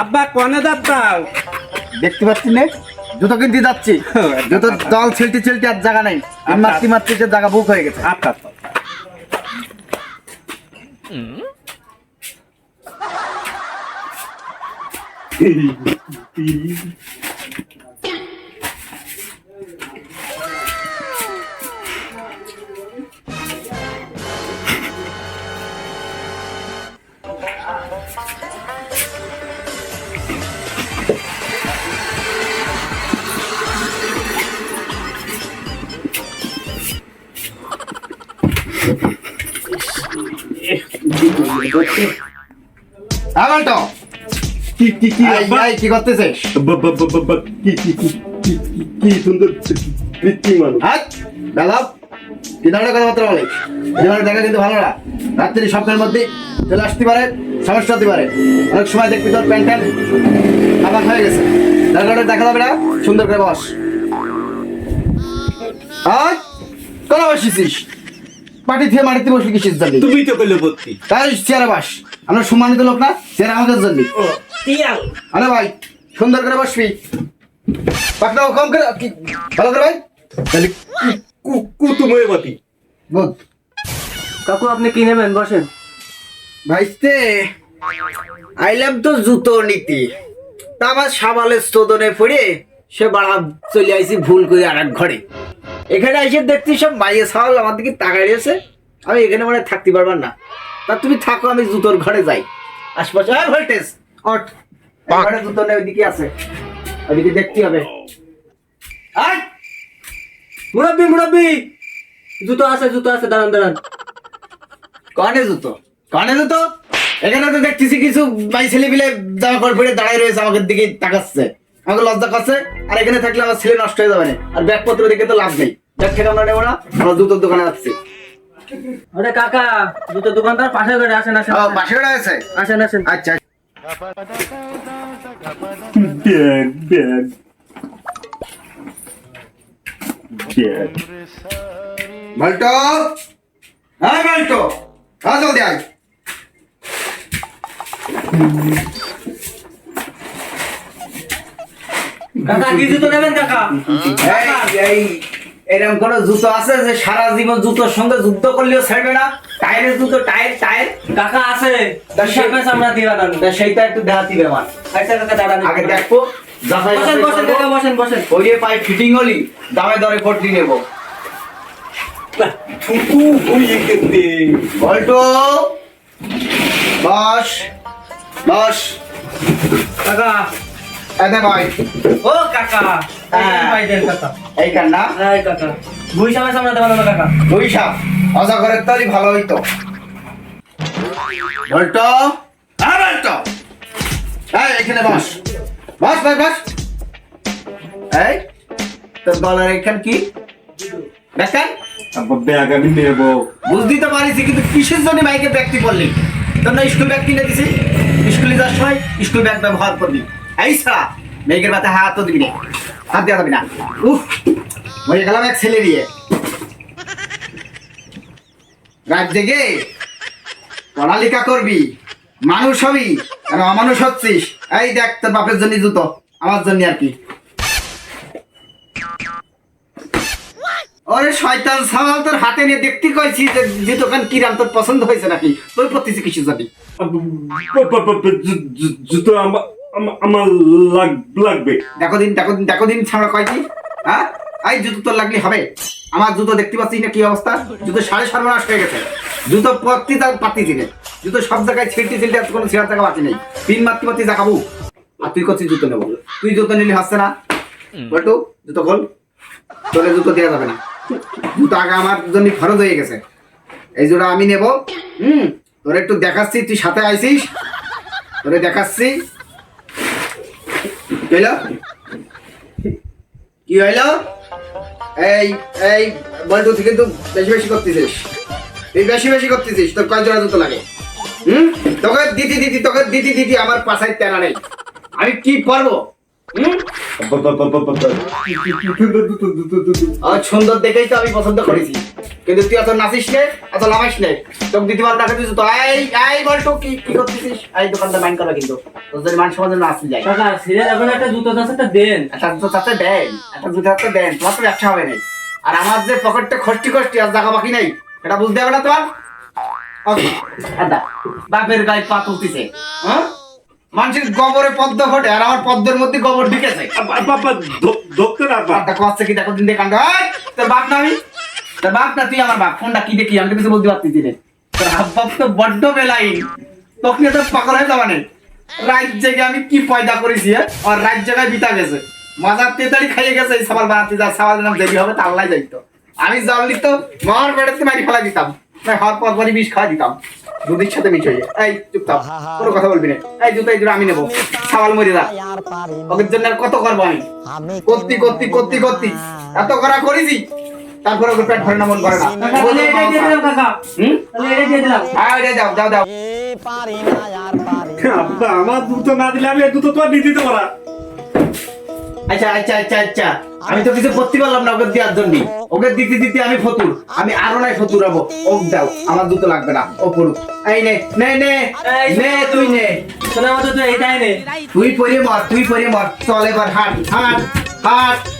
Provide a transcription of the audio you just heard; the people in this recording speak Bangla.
আব্বা কনে যাচ্ছাও দেখতে পাচ্ছি না জুতো কিনতে যাচ্ছি। জুতো দল ছিলটি ছিলটি আর জায়গা নেই। আর মাতৃ মাতৃতে জায়গা বুক হয়ে গেছে। আচ্ছা আচ্ছা। তো কি কি কি আব্বা? কি করতেছে বা- বা- বা- বা- বা- কি কি কি কি সুন্দর বৃত্তি মানুষ। হাত বেলাপ কি ধরনের কথাবার্তা বলে। জীবনে দেখা কিন্তু ভালো না। রাত্রি স্বপ্নের মধ্যে চলে আসতে পারে সমস্যা হতে পারে। অনেক সময় দেখবি তোর প্যান্ট ট্যান্ট আবার হয়ে গেছে। দরকারে দেখা যাবে না সুন্দর করে বস। আজ কোন বসেছিস পাটি থেকে মাটিতে বসে কিসিস জানি তুমি তো করলে ভর্তি তাই চেয়ারে বাস। আমরা সম্মানিত লোক না চেয়ার আমাদের জন্য। আরে ভাই সুন্দর করে বসবি। পাকনা কম করে ভালো করে ভাই। তাহলে কুতুময় বাতি কাকু আপনি কি নেবেন? বসেন। ভাইস্তে আইলাম তো জুতো নীতি। তা আমার সাবালের স্তোদনে পড়ে সে বাড়া চলে আইছি ভুল করে আর এক ঘরে। এখানে এসে দেখছি সব মাইয়ে সাওয়াল আমার দিকে তাকাই রয়েছে। আমি এখানে মানে থাকতে পারবার না। তা তুমি থাকো আমি জুতোর ঘরে যাই। আশপাশে আর ভোল্টেজ অট ঘরে জুতো নেই ওইদিকে আছে। ওইদিকে দেখতে হবে। আয়! মুরব্বি মুরব্বি! জুতো আছে জুতো আছে দাঁড়ান দাঁড়ান। কানে জুতো। কানে জুতো? এখানে তো দেখতেছি কিছু ভাই ছেলে পিলে জামা কাপড় পরে দাঁড়াই রয়েছে আমাকে দিকে তাকাচ্ছে। আমাকে লজ্জা করছে আর এখানে থাকলে আমার ছেলে নষ্ট হয়ে যাবে না। আর ব্যাগপত্র দেখে তো লাভ নেই। ব্যাগ থেকে আমরা নেব না আমরা জুতোর দোকানে যাচ্ছি আরে কাকা জুতো দোকানদার পাশে করে আসেন আসেন। ও, পাশে রয়েছে আসেন আসেন। আচ্ছা ব্যাগ ব্যাগ। ব্যাগ। মাল্টো? হ্যাঁ মাল্টো। হ্যাঁ জলদি আয়। কাকা কি জুতো নেবেন কাকা? এই, এরকম কোন জুতো আছে যে সারা জীবন জুতোর সঙ্গে যুদ্ধ করলেও ছাড়বে না? টায়ারের জুতো টায়ার টায়ার কাকা আছে। তা সে- হিসাবে আমরা দিয়ে দাঁড়ান তা সেইটা একটু দেখাতি ব্যাপার আচ্ছা কাকা দাঁড়ান আগে দেখব। বসেন বসেন কাকা বসেন বসেন। ওই পায়ে ফিটিং হলি দামে দরে পটলি নেব। থুতু হয়ে গেছে। বল্টু বস বস। কাকা এতে ভাই। ও কাকা হ্যাঁ। ভাই দেন কাকা। এই কান্না এই কাকা ভুই সামনে সামনে দেওয়া না কাকা। দুই সাপ অজা ঘরের তলি ভালো হইতো। বল্টু? হ্যাঁ বল্টু। এই এখানে বস। বস ভাই বস। এই তোর গলার এখান কি? দেখেন? ব্যাগ আমি নেব। তো পারিস কিন্তু কিসের জন্য বাইকে ব্যক্তি পড়লি তোর না স্কুল ব্যাগ কিনে দিছি? স্কুলে যাওয়ার সময় স্কুল ব্যাগ ব্যবহার করবি। এই ছাড়া মাথায় হাত দিবি না। হাত দেওয়া না। উফ, মরে গেলাম এক ছেলে দিয়ে রাত জেগে পড়ালেখা করবি, মানুষ হবি আর অমানুষ হচ্ছিস? এই দেখ, তোর বাপের জন্য জুতো, আমার জন্য আর কি। ওরে শয়তান, সামাল তোর হাতে নিয়ে দেখতে কইছি যে যে দোকান কিরাম তোর পছন্দ হয়েছে নাকি? তোর প্রতিছি কিছু জানি। জুতো আমার আমার- আমার লাগ- লাগবে। দেখো দিন দেখো দিন দেখো দিন ছাড়া কয়টি? হ্যাঁ? এই জুতো তোর লাগলে হবে। আমার জুতো দেখতে পাচ্ছিস না কি অবস্থা? জুতো সাড়ে সর্বনাশ হয়ে গেছে। জুতো পত্তি তার পাতি দিলে। জুতো সব জায়গায় ছিলটি ছিলটি আর কোনো ছেঁড়ার জায়গা বাকি নেই। তিন মাত্রি পাতি দেখাবো। আর তুই করছিস জুতো নেব। তুই জুতো নিলি হাসছে না? বটু জুতো খোল। তোরে জুতো দেওয়া যাবে না। জুতো আগে আমার জন্য খরচ হয়ে গেছে। এই জোড়া আমি নেব। হুম? তোরে একটু দেখাচ্ছি তুই সাথে আইসিস? তোরে দেখাচ্ছি। হইল? কি হইল? এই এই, বল্টু, তুই কিন্তু বেশি বেশি করতেছিস। তুই বেশি বেশি করতেছিস, তোর কয় জোড়া জুতো লাগে? হুম? তোকে দিদি দিদি তোকে দিদি দিদি আমার পাশায় তেনা নেই। আমি কি করব? সুন্দর দেখেই তো আমি পছন্দ করেছি। কিন্তু তুই এত নাচিস নে এত লামাইস নে তোকে পারব না তো এই এই বলতো কি কি করতেছিস? এই দোকানদার মাইন্ড করবে কিন্তু তোদের মান সমাজে না যায়। কাকা সিরিয়াল এখন একটা জুতো আছে একটা দেন। একটা জুতো চাতে দেন। একটা জুতো দেন। তোমার তো ব্যবসা হবে না। আর আমার যে পকেটটা খষ্টি খষ্টি আর জায়গা বাকি নাই এটা বুঝতে হবে না তোমার? বাপের গায়ে পা তুলতেছে হ্যাঁ? মানুষের গোবরে পদ্ম ফোটে আর আমার পদ্মের মধ্যে গোবর ঢুকেছে ধরতে না কষ্ট কি দেখো দিন দিয়ে কাণ্ড তোর বাপ না আমি? তোর বাপ না তুই আমার বাপ? ফোনটা কি দেখি? আমি কিছু বলতে পারতেছি না। তোর হাব তো বড্ড বেলাইন। তোকে তো পাগল হয়ে যাবা নেই রাত জেগে আমি কি পয়দা করেছি হ্যাঁ? আর রাত জায়গায় বিতা গেছে। মাজার তেতারি খাইয়ে গেছে এই সাবাল বানাতে যা সাবাল নাম দেরি হবে তা আল্লাহ যাইতো। আমি জানলি তো মার বেড়াতে মারি ফেলা দিতাম। না পর পরই বিষ খাওয়া দিতাম। দুধের সাথে মিশ হয়ে এই চুপ থাক কোনো কথা বলবি না। এই জুতো এই জুতো আমি নেব। সাবাল মরে ওদের জন্য আর কত করব আমি? করতি করতি করতি করতি এত করা করেছি। তারপরে ওকে পেট ভরে না মন করে না। হ্যাঁ যাও যাও যাও। আমার দুটো না দিলে আমি দুটো তো আর নিতে দেবো না। আচ্ছা আচ্ছা আচ্ছা আচ্ছা। আমি তো কিছু করতে পারলাম না ওকে দেওয়ার জন্য। ওকে দিতে দিতে আমি ফতুর। আমি আরও নাই ফতুর হব। ওক দাও আমার দুটো লাগবে না। ও পড়ুক। এই নে নে নে নে তুই নে। শোনা মতো তুই এটাই নে। তুই পরে মর তুই পরে মর। চল এবার হাট হাট হাট।